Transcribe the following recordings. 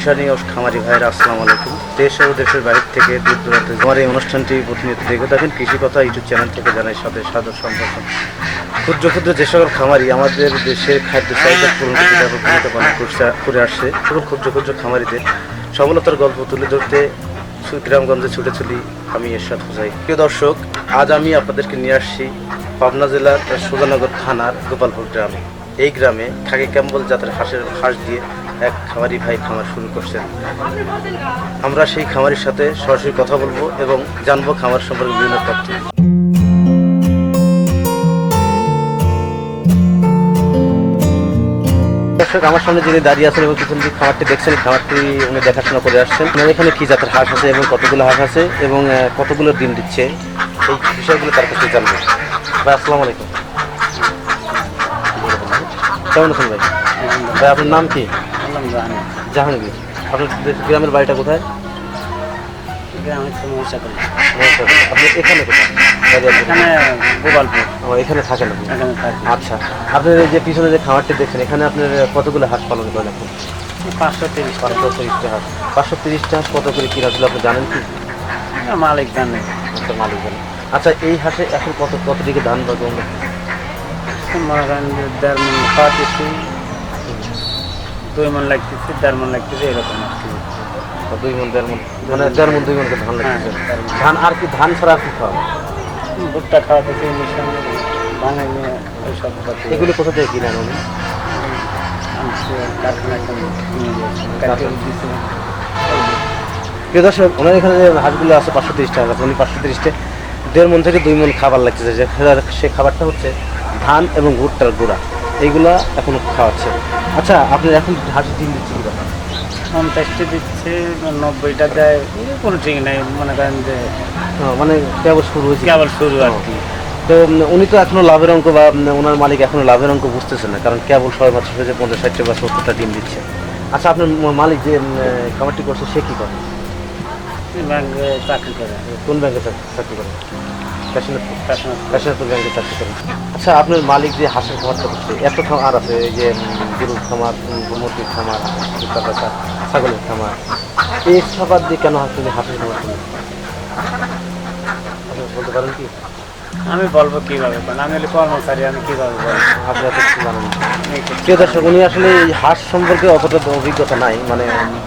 কিষানি ও খামারি ভাইয়েরা, আসসালামু আলাইকুম। দেশ ও দেশের বাইরে থেকে দূর দূরান্তে আমার এই অনুষ্ঠানটি প্রতিনিয়ত দেখে থাকেন। কৃষি কথা ইউটিউব চ্যানেল থেকে জানাই সাথে সাদর সম্পর্ক ক্ষুদ্র ক্ষুদ্র যে সকল খামারি আমাদের দেশের খাদ্য চাহিদা পূরণ ভূমিকা পালন করে আসছে। সকল ক্ষুদ্র ক্ষুদ্র খামারিদের সফলতার গল্প তুলে ধরতে। গ্রামগঞ্জে ছুটে চলি আমি এরশাদ হোসাই প্রিয় দর্শক, আজ আমি আপনাদেরকে নিয়ে আসছি পাবনা জেলার সুজানগর থানার গোপালপুর গ্রামে। এই গ্রামে খাকি ক্যাম্বল জাতের হাঁসের হাঁস দিয়ে এক খামারি ভাই খামার শুরু করছেন। আমরা সেই খামারির সাথে সরাসরি কথা বলব এবং জানব খামার সম্পর্কে বিভিন্ন তথ্য। আমার সামনে যিনি দাঁড়িয়ে আছেন এবং পিছন দিকে খামারটি দেখছেন খামারটি উনি দেখাশোনা করে আসছেন। ওনার এখানে কি জাতের হাঁস আছে এবং কতগুলো হাঁস আছে এবং কতগুলো ডিম দিচ্ছে? এই বিষয়গুলো তার কাছে জানব। ভাই, আসসালামু আলাইকুম। কেমন আছেন ভাই? ভাই, আপনার নাম কি? জাহাঙ্গীর। আপনার গ্রামের বাড়িটা কোথায়? আপনি এখানে কোথায়? এখানে গোপালপুর। ও, এখানে থাকেন আপনি? আচ্ছা। আপনার এই যে পিছনে যে খামারটি দেখছেন এখানে আপনার কতগুলো হাঁস পালন করেন পাঁচশো তিরিশ। পাঁচশো তিরিশটা হাঁস। পাঁচশো তিরিশটা হাঁস কত করে কিনা ছিল আপনি জানেন কি? মালিক জানে। আচ্ছা মালিক জানেন আচ্ছা এই হাঁসে এখন কত কত দিকে ধান বা গম? মনে করেন দেড় মন খাওয়াতেছি দুই মন লাগতেছে দেড় মন লাগতেছে এরকম দুই মন দেড় মন। মানে দেড় মন দুই মন ধান লাগতেছে। হ্যাঁ, ধান আর কি ধান ছাড়া আর কি খাওয়া ভুট্টা খাওয়াতেছি মিশন ভাঙে ওইসব এগুলো কোথা থেকে কিনেন উনি প্রিয় দর্শক ওনার এখানে যে হাঁসগুলো আছে পাঁচশো তিরিশ টাকা উনি পাঁচশো তিরিশটা দেড় মন থেকে দুই মন খাবার লাগতেছে। যে সে খাবারটা হচ্ছে ধান এবং ভুট্টার গুঁড়া। এইগুলা এখন খাওয়াচ্ছে। আচ্ছা আপনার এখন হাঁসের ডিম দিচ্ছে কি ব্যাপার? পঞ্চাশটি দিচ্ছে নব্বইটা দেয় কোনো ঠিক নেই মনে করেন যে মানে কেবল শুরু হয়েছে। কেবল শুরু আর কি। তো উনি তো এখনও লাভের অঙ্ক বা ওনার মালিক এখনও লাভের অঙ্ক বুঝতেছে না কারণ কেবল সবাই মাত্র হয়েছে পঞ্চাশ ষাটটা বা সত্তরটা ডিম দিচ্ছে। আচ্ছা আপনার মালিক যে উম, খামারটি করছে সে কি করে? ব্যাংকে চাকরি করে। কোন ব্যাংকে চাকরি করে? কাশীনাথপুর। ব্যাংকে চাকরি করে। আচ্ছা আপনার মালিক যে হাঁসের খামারটা করছে এত খামার আছে এই যে গরুর খামার মুরগির খামার ছাগলের খামার এই খাবার দিয়ে কেন হাঁস হাঁসের খামার বলতে পারেন কি? আমি বলব কীভাবে আমি হলে কর্মচারী কীভাবে বলব আপনি এত জানেন না। এই তো দর্শক, উনি আসলে এই হাঁস সম্পর্কে অতটা অভিজ্ঞতা নাই মানে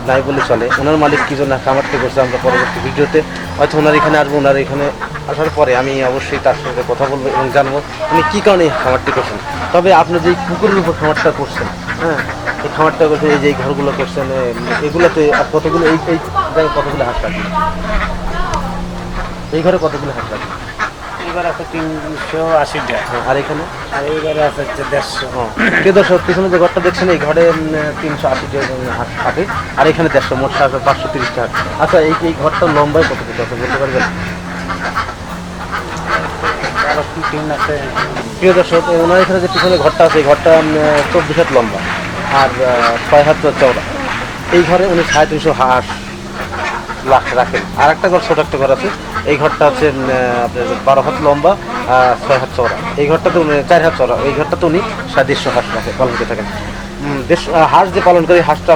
নাই বলে চলে। ওনার মালিক কি জন্য খামারটি করছে আমরা পরবর্তী ভিডিওতে। হয়তো ওনার এখানে আসব, ওনার এখানে আসার পরে আমি অবশ্যই তার সঙ্গে কথা বলব এবং জানব উনি কী কারণে খামারটি করছেন। তবে আপনি যে পুকুরের উপর খামারটা করছেন হ্যাঁ এই খামারটা করছেন এই যে ঘরগুলো করছেন এগুলোতে আর কতগুলো এই এই জায়গায় কতগুলো হাঁস রাখেন? এই ঘরে কতগুলো হাঁস রাখেন? এবার আছে তিনশো আশি টাকা। আর এখানে? আর এইবারে আছে হচ্ছে দেড়শো। দর্শক পিছনে যে ঘরটা দেখছেন এই ঘরে তিনশো আশি হাট আর এখানে দেড়শো মোট সাড়ে পাঁচশো তিরিশটা হাট আচ্ছা এই এই ঘরটার লম্বায় কত কিছু আছে বলতে পারবেন? আরও কি টিন আছে? প্রিয় দর্শক ওনার এখানে যে পিছনে ঘরটা আছে এই ঘরটা চব্বিশ হাত লম্বা। আর ছয় হাত চওড়া। এই ঘরে উনি সাড়ে তিনশো হাঁস। রাখেন। আর একটা ঘর ছোট একটা ঘর আছে। এই ঘরটা হচ্ছে আপনার বারো হাত লম্বা ছয় হাত চওড়া। এই ঘরটাতে উনি চার হাত চওড়া। এই ঘরটাতে উনি সাড়ে দেড়শো হাঁস রাখে পালন করে থাকেন। আহ, হাঁস যে পালন করে হাঁসটা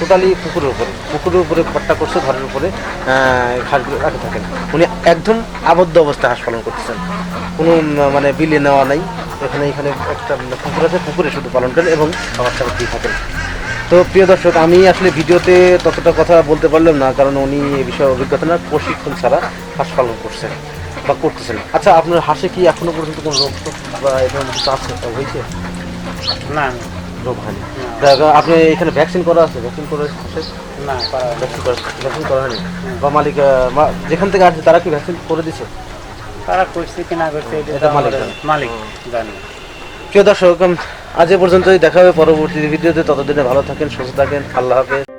টোটালি পুকুরের উপরে পুকুরের উপরে ঘরটা করছে ঘরের উপরে হাঁসগুলো রাখে থাকেন। উনি একদম আবদ্ধ অবস্থায় হাঁস পালন করতেছেন। কোনো মানে বিলে নেওয়া নাই। এখানে এখানে একটা পুকুর আছে পুকুরে শুধু পালন করেন এবং খাবার টাবার দিয়ে থাকেন। তো প্রিয় দর্শক আমি আসলে ভিডিওতে ততটা কথা বলতে পারলাম না কারণ উনি এই বিষয়ে অভিজ্ঞতা না প্রশিক্ষণ ছাড়া হাঁস পালন করছেন বা করতেছেন। আচ্ছা আপনার হাঁসে কি এখনও পর্যন্ত কোনো রোগ বা এরকম কিছু আছে? হয়েছে? না রোগ হয়নি? আপনি এখানে ভ্যাকসিন করা আছে? ভ্যাকসিন করে হাঁসের না ভ্যাকসিন করা ভ্যাকসিন করা হয়নি? বা মালিক যেখান থেকে আসছে তারা কি ভ্যাকসিন করে দিছে? তারা করছে কি না করছে এটা মালিক মালিক জানে। প্রিয় দর্শক আজ এ পর্যন্তই দেখা হবে পরবর্তী ভিডিওতে ততদিনে ভালো থাকেন সুস্থ থাকেন আল্লাহ হাফেজ।